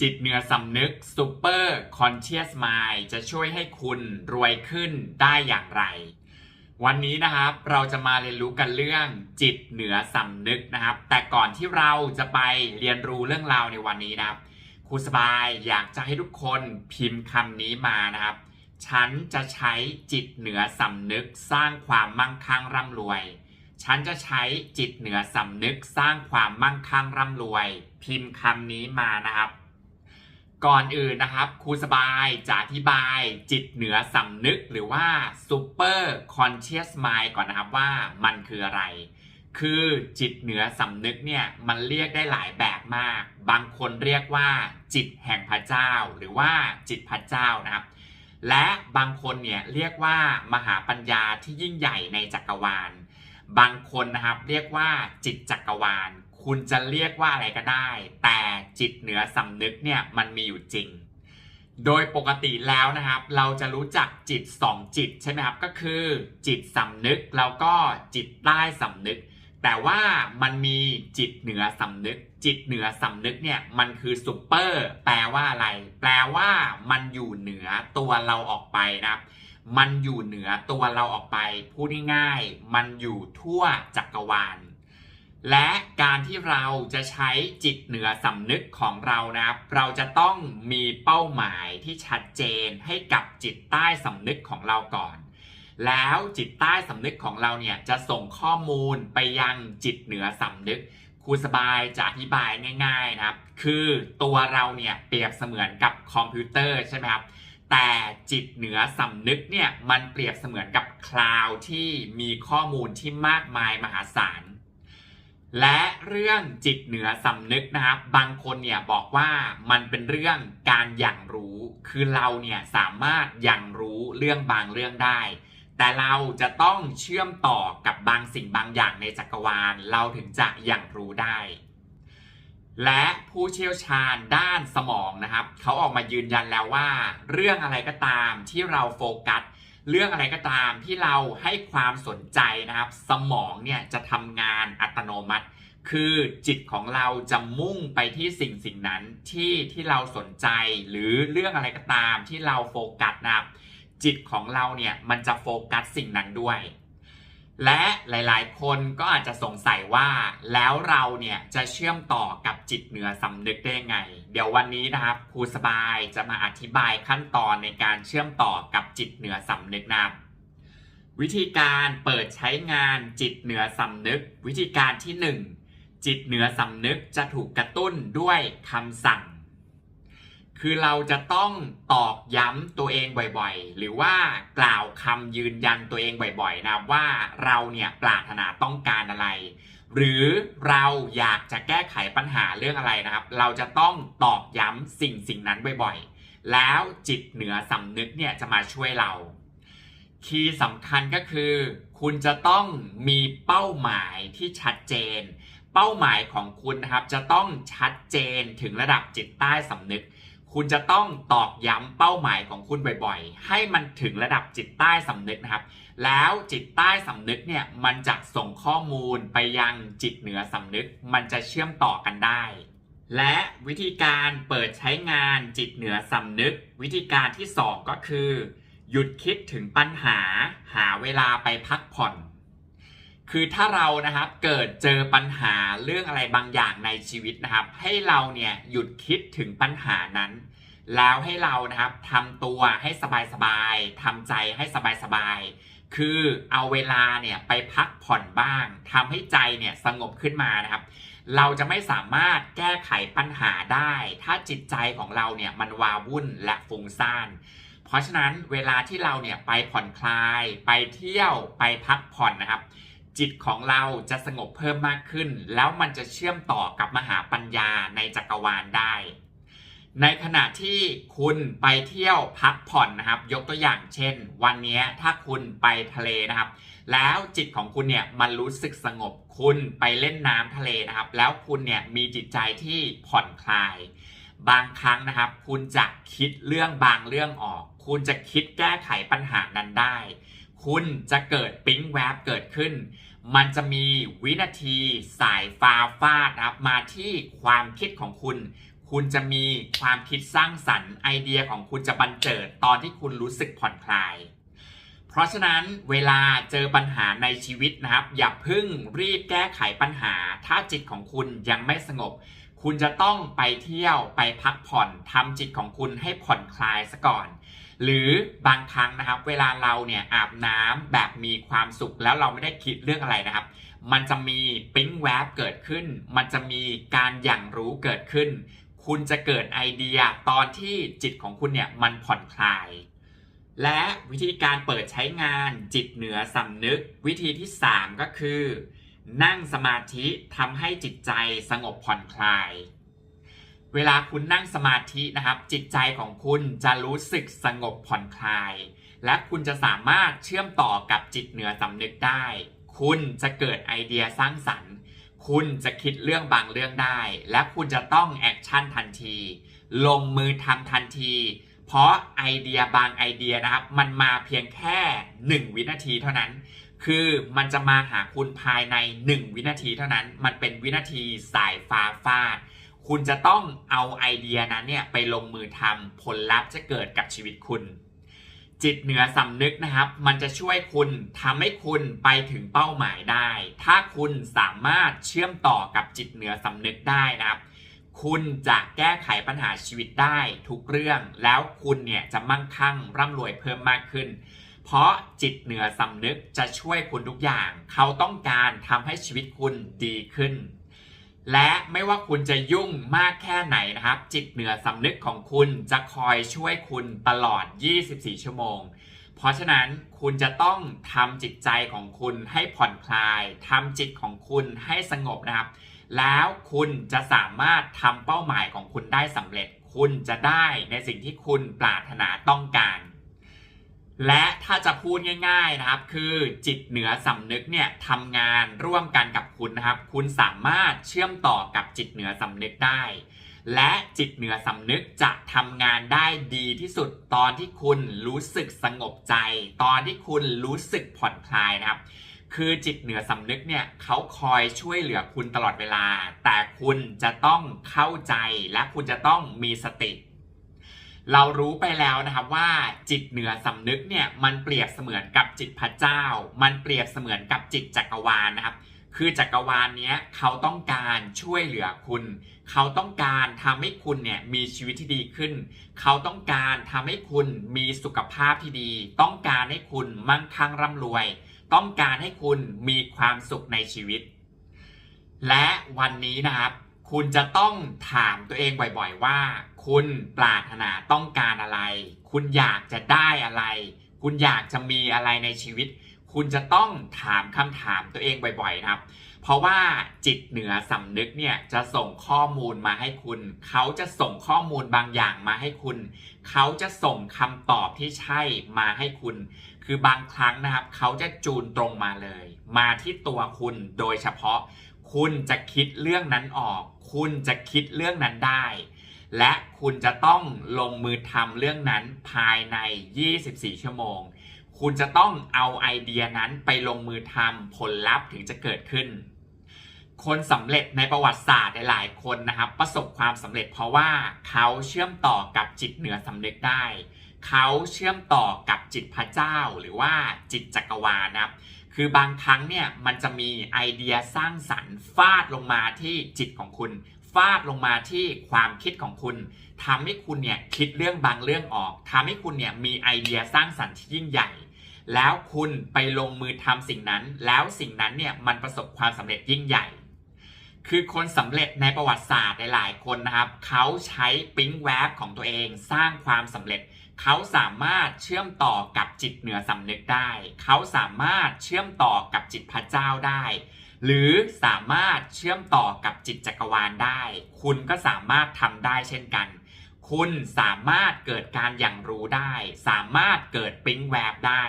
จิตเหนือสำนึก Super Conscious Mind จะช่วยให้คุณรวยขึ้นได้อย่างไร วันนี้นะครับเราจะมาเรียนรู้กันเรื่องจิตเหนือสำนึกนะครับ แต่ก่อนที่เราจะไปเรียนรู้เรื่องราวในวันนี้นะครับครูสบายอยากจะให้ทุกคนพิมพ์คำนี้มานะครับ ฉันจะใช้จิตเหนือสำนึกสร้างความมั่งคั่งร่ำรวย ฉันจะใช้จิตเหนือสำนึกสร้างความมั่งคั่งร่ำรวย พิมพ์คำนี้มานะครับ ก่อนอื่นนะครับครูสบายจะอธิบายจิตเหนือสำนึกหรือว่า super conscious mind ก่อนนะครับว่ามันคืออะไร คือจิตเหนือสำนึกเนี่ยมันเรียกได้หลายแบบมาก บางคนเรียกว่า จิตแห่งพระเจ้า หรือว่าจิตพระเจ้านะครับ และบางคนเนี่ยเรียกว่ามหาปัญญาที่ยิ่งใหญ่ในจักรวาล บางคนนะครับเรียกว่าจิตจักรวาล คุณจะเรียกว่าอะไรก็ได้ แต่จิตเหนือสำนึกเนี่ยมันมีอยู่จริง โดยปกติแล้วนะครับ เราจะรู้จักจิต 2 จิตใช่ไหมครับ ก็คือ จิตสำนึกแล้วก็จิตใต้สำนึก แต่ว่ามันมีจิตเหนือสำนึก จิตเหนือสำนึกเนี่ยมันคือซูเปอร์แปลว่าอะไร แปลว่ามันอยู่เหนือตัวเราออกไปนะครับมันอยู่เหนือตัวเราออกไปพูดง่ายๆ มันอยู่ทั่วจักรวาล และการที่เราจะใช้จิตเหนือสำนึกของเรานะครับ เราจะต้องมีเป้าหมายที่ชัดเจนให้กับจิตใต้สำนึกของเราก่อน แล้วจิตใต้สำนึกของเราเนี่ยจะส่งข้อมูลไปยังจิตเหนือสำนึกครูสบายจะอธิบายง่าย ๆนะครับ คือตัวเราเนี่ยเปรียบเสมือนกับคอมพิวเตอร์ใช่ไหมครับแต่จิตเหนือสำนึกเนี่ยมันเปรียบเสมือนกับคลาวด์ที่มีข้อมูลที่มากมายมหาศาล และเรื่องจิตเหนือสำนึกนะครับ บางคนเนี่ยบอกว่ามันเป็นเรื่องการอย่างรู้ คือเราเนี่ยสามารถอย่างรู้เรื่องบางเรื่องได้ แต่เราจะต้องเชื่อมต่อกับบางสิ่งบางอย่างในจักรวาล เราถึงจะอย่างรู้ได้ และผู้เชี่ยวชาญด้านสมองนะครับ เขาออกมายืนยันแล้วว่า เรื่องอะไรก็ตามที่เราโฟกัส เรื่องอะไรก็ตามที่เราให้ความสนใจนะครับ สมองเนี่ยจะทำงานอัตโนมัติ คือจิตของเราจะมุ่งไปที่สิ่งสิ่งนั้นที่ที่เราสนใจ หรือเรื่องอะไรก็ตามที่เราโฟกัสนะครับจิตของเราเนี่ยมันจะโฟกัสสิ่งนั้นด้วย และหลายๆ คนก็อาจจะสงสัยว่าแล้วเราเนี่ยจะเชื่อมต่อกับจิตเหนือสำนึกได้ยังไง เดี๋ยววันนี้นะครับครูสบายจะมาอธิบายขั้นตอนในการเชื่อมต่อกับจิตเหนือสำนึกนะครับวิธีการเปิดใช้งานจิตเหนือสำนึก วิธีการที่ 1 จิตเหนือสำนึกจะถูกกระตุ้นด้วยคำสั่ง คือเราจะต้องตอกย้ำตัวเองบ่อยๆ หรือว่ากล่าวคำยืนยันตัวเองบ่อยๆนะว่าเราเนี่ยปรารถนาต้องการอะไร หรือเราอยากจะแก้ไขปัญหาเรื่องอะไรนะครับ เราจะต้องตอกย้ำสิ่งสิ่งนั้นบ่อยๆ แล้วจิตเหนือสำนึกเนี่ยจะมาช่วยเรา คีย์สำคัญก็คือ คุณจะต้องมีเป้าหมายที่ชัดเจน เป้าหมายของคุณนะครับจะต้องชัดเจนถึงระดับจิตใต้สำนึก คุณจะต้องตอกย้ำเป้าหมายของคุณบ่อยๆ ให้มันถึงระดับจิตใต้สำนึกนะครับ แล้วจิตใต้สำนึกเนี่ยมันจะส่งข้อมูลไปยังจิตเหนือสำนึก มันจะเชื่อมต่อกันได้ และวิธีการเปิดใช้งานจิตเหนือสำนึก วิธีการที่ 2 ก็คือ หยุดคิดถึงปัญหา หาเวลาไปพักผ่อน คือถ้าเรานะครับเกิดเจอปัญหาเรื่องอะไรบางอย่างในชีวิตนะครับ ให้เราเนี่ยหยุดคิดถึงปัญหานั้น แล้วให้เรานะครับทำตัวให้สบายๆทำใจให้สบายๆคือเอาเวลาเนี่ยไปพักผ่อนบ้างทำให้ใจเนี่ยสงบขึ้นมานะครับ เราจะไม่สามารถแก้ไขปัญหาได้ ถ้าจิตใจของเราเนี่ยมันวาวุ่นและฟุ้งซ่านเพราะฉะนั้นเวลาที่เราเนี่ยไปผ่อนคลาย ไปเที่ยวไปพักผ่อนนะครับ จิตของเราจะสงบเพิ่มมากขึ้น แล้วมันจะเชื่อมต่อกับมหาปัญญาในจักรวาลได้ ในขณะที่คุณไปเที่ยวพักผ่อนนะครับ ยกตัวอย่างเช่น วันนี้ถ้าคุณไปทะเลนะครับ แล้วจิตของคุณเนี่ยมันรู้สึกสงบคุณไปเล่นน้ำทะเลนะครับ แล้วคุณเนี่ยมีจิตใจที่ผ่อนคลาย บางครั้งนะครับ คุณจะคิดเรื่องบางเรื่องออก คุณจะคิดแก้ไขปัญหานั้นได้ คุณจะเกิดปิ๊งแวบเกิดขึ้น มันจะมีวินาทีสายฟ้าฟาดนะครับมาที่ความคิดของคุณ คุณจะมีความคิดสร้างสรรค์ไอเดียของคุณจะบันเจิดตอนที่คุณรู้สึกผ่อนคลาย เพราะฉะนั้นเวลาเจอปัญหาในชีวิตนะครับ อย่าพิ่งรีบแก้ไขปัญหา ถ้าจิตของคุณยังไม่สงบ คุณจะต้องไปเที่ยวไปพักผ่อนทำจิตของคุณให้ผ่อนคลายซะก่อน หรือบางครั้งนะครับ เวลาเราเนี่ยอาบน้ำแบบมีความสุขแล้วเราไม่ได้คิดเรื่องอะไรนะครับ มันจะมีปิ๊งแวบเกิดขึ้น มันจะมีการอย่างรู้เกิดขึ้น คุณจะเกิดไอเดียตอนที่จิตของคุณเนี่ยมันผ่อนคลาย และวิธีการเปิดใช้งานจิตเหนือสำนึก วิธีที่ 3 ก็คือ นั่งสมาธิทำให้จิตใจสงบผ่อนคลาย เวลาคุณนั่งสมาธินะครับ จิตใจของคุณจะรู้สึกสงบผ่อนคลาย และคุณจะสามารถเชื่อมต่อกับจิตเหนือสำนึกได้ คุณจะเกิดไอเดียสร้างสรรค์ คุณจะคิดเรื่องบางเรื่องได้ และคุณจะต้องแอคชั่นทันที ลงมือทำทันที เพราะไอเดียบางไอเดียนะครับ มันมาเพียงแค่ 1 วินาทีเท่านั้นคือมันจะมาหาคุณภายใน 1 วินาทีเท่านั้น มันเป็นวินาทีสายฟ้าฟาด คุณจะต้องเอาไอเดียนั้นเนี่ยไปลงมือทำผลลัพธ์จะเกิดกับชีวิตคุณ จิตเหนือสำนึกนะครับ มันจะช่วยคุณทำให้คุณไปถึงเป้าหมายได้ ถ้าคุณสามารถเชื่อมต่อกับจิตเหนือสำนึกได้นะครับ คุณจะแก้ไขปัญหาชีวิตได้ทุกเรื่อง แล้วคุณเนี่ยจะมั่งคั่งร่ำรวยเพิ่มมากขึ้น เพราะจิตเหนือสำนึกจะช่วยคุณทุกอย่าง เขาต้องการทำให้ชีวิตคุณดีขึ้น และไม่ว่าคุณจะยุ่งมากแค่ไหนนะครับ จิตเหนือสำนึกของคุณจะคอยช่วยคุณตลอด 24 ชั่วโมง เพราะฉะนั้นคุณจะต้องทำจิตใจของคุณให้ผ่อนคลายทำจิตของคุณให้สงบนะครับ แล้วคุณจะสามารถทำเป้าหมายของคุณได้สำเร็จ คุณจะได้ในสิ่งที่คุณปรารถนาต้องการ และถ้าจะพูดง่าย ๆนะครับ คือจิตเหนือสำนึกเนี่ยทำงานร่วมกันกับคุณนะครับ คุณสามารถเชื่อมต่อกับจิตเหนือสำนึกได้ และจิตเหนือสำนึกจะทำงานได้ดีที่สุด ตอนที่คุณรู้สึกสงบใจ ตอนที่คุณรู้สึกผ่อนคลายนะครับ คือจิตเหนือสำนึกเนี่ยเขาคอยช่วยเหลือคุณตลอดเวลา แต่คุณจะต้องเข้าใจและคุณจะต้องมีสติ เรารู้ไปแล้วนะครับว่าจิตเหนือสำนึกเนี่ยมันเปรียบเสมือนกับจิตพระเจ้า มันเปรียบเสมือนกับจิตจักรวาลนะครับคือจักรวาลเนี้ยเขาต้องการช่วยเหลือคุณ เขาต้องการทำให้คุณเนี่ยมีชีวิตที่ดีขึ้น เขาต้องการทำให้คุณมีสุขภาพที่ดี ต้องการให้คุณมั่งคั่งร่ำรวย ต้องการให้คุณมีความสุขในชีวิต และวันนี้นะครับ คุณจะต้องถามตัวเองบ่อยๆว่า คุณปรารถนาต้องการอะไร คุณอยากจะได้อะไร คุณอยากจะมีอะไรในชีวิต คุณจะต้องถามคำถามตัวเองบ่อยๆนะครับ เพราะว่าจิตเหนือสำนึกเนี่ยจะส่งข้อมูลมาให้คุณ เขาจะส่งข้อมูลบางอย่างมาให้คุณ เขาจะส่งคำตอบที่ใช่มาให้คุณ คือบางครั้งนะครับ เขาจะจูนตรงมาเลย มาที่ตัวคุณโดยเฉพาะ คุณจะคิดเรื่องนั้นออก คุณจะคิดเรื่องนั้นได้ และคุณจะต้องลงมือทำเรื่องนั้นภายใน 24 ชั่วโมง คุณจะต้องเอาไอเดียนั้นไปลงมือทำผลลัพธ์ถึงจะเกิดขึ้น คนสำเร็จในประวัติศาสตร์หลายๆคนนะครับ ประสบความสำเร็จเพราะว่าเขาเชื่อมต่อกับจิตเหนือสำนึกได้ เขาเชื่อมต่อกับจิตพระเจ้าหรือว่าจิตจักรวาลนะครับ คือบางครั้งเนี่ยมันจะมีไอเดียสร้างสรรค์ฟาดลงมาที่จิตของคุณ ฟาดลงมาที่ความคิดของคุณทำให้คุณเนี่ยคิดเรื่องบางเรื่องออกทำให้คุณเนี่ยมีไอเดียสร้างสรรค์ที่ยิ่งใหญ่ แล้วคุณไปลงมือทำสิ่งนั้น แล้วสิ่งนั้นเนี่ยมันประสบความสำเร็จยิ่งใหญ่ คือคนสำเร็จในประวัติศาสตร์หลายๆคนนะครับเขาใช้ปิ๊งแวบของตัวเองสร้างความสำเร็จ เขาสามารถเชื่อมต่อกับจิตเหนือสำนึกได้ เขาสามารถเชื่อมต่อกับจิตพระเจ้าได้ หรือสามารถเชื่อมต่อกับจิตจักรวาลได้ คุณก็สามารถทำได้เช่นกัน คุณสามารถเกิดการอย่างรู้ได้ สามารถเกิดปิ๊งแวบได้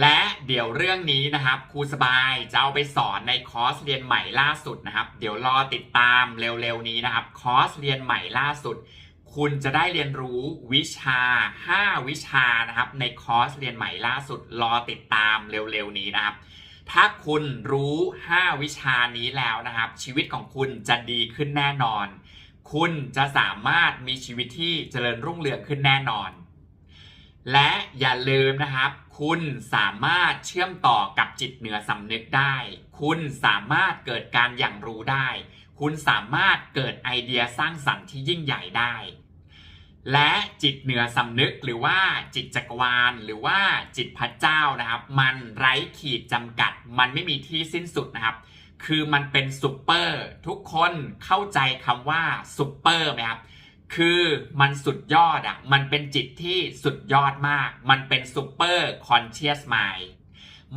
และเดี๋ยวเรื่องนี้นะครับครูสบายจะเอาไปสอนในคอร์สเรียนใหม่ล่าสุดนะครับ เดี๋ยวรอติดตามเร็วๆนี้นะครับ คอร์สเรียนใหม่ล่าสุด คุณจะได้เรียนรู้วิชา 5 วิชานะครับ ในคอร์สเรียนใหม่ล่าสุดรอติดตามเร็วๆนี้นะครับ ถ้าคุณรู้ 5 วิชานี้แล้วนะครับ ชีวิตของคุณจะดีขึ้นแน่นอน คุณจะสามารถมีชีวิตที่เจริญรุ่งเรืองขึ้นแน่นอน และอย่าลืมนะครับ คุณสามารถเชื่อมต่อกับจิตเหนือสำนึกได้ คุณสามารถเกิดการอย่างรู้ได้คุณสามารถเกิดไอเดียสร้างสรรค์ที่ยิ่งใหญ่ได้ และจิตเหนือสำนึกหรือว่าจิตจักรวาล หรือว่าจิตพระเจ้านะครับ มันไร้ขีดจำกัด มันไม่มีที่สิ้นสุดนะครับ คือมันเป็นซูเปอร์ทุกคนเข้าใจคำว่าซูเปอร์ไหมครับคือมันสุดยอดอะ มันเป็นจิตที่สุดยอดมาก มันเป็นซูเปอร์คอนเชียสไมล์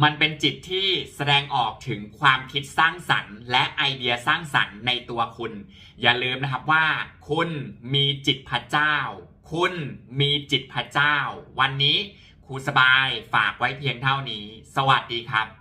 มันเป็นจิตที่แสดงออกถึงความคิดสร้างสรรค์ และไอเดียสร้างสรรค์ในตัวคุณ อย่าลืมนะครับว่า คุณมีจิตพระเจ้า คุณมีจิตพระเจ้า วันนี้ครูสบายฝากไว้เพียงเท่านี้ สวัสดีครับ